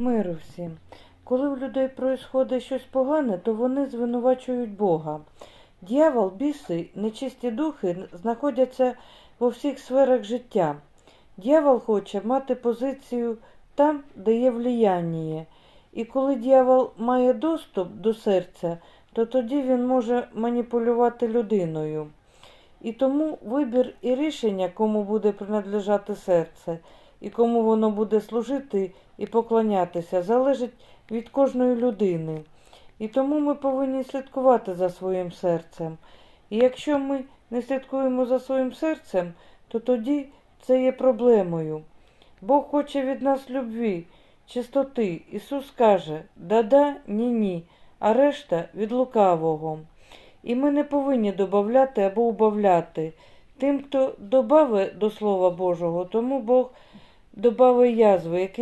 Миру всім. Коли в людей происходить щось погане, то вони звинувачують Бога. Д'явол, біси, нечисті духи знаходяться во всіх сферах життя. Д'явол хоче мати позицію там, де є влияння. І коли дьявол має доступ до серця, то тоді він може маніпулювати людиною. І тому вибір і рішення, кому буде принадлежати серце, і кому воно буде служити і поклонятися, залежить від кожної людини. І тому ми повинні слідкувати за своїм серцем. І якщо ми не слідкуємо за своїм серцем, то тоді це є проблемою. Бог хоче від нас любві, чистоти. Ісус каже да-да, ні-ні, а решта від лукавого. І ми не повинні додати або убавляти. Тим, хто добавить до Слова Божого, тому Бог добавить язви, які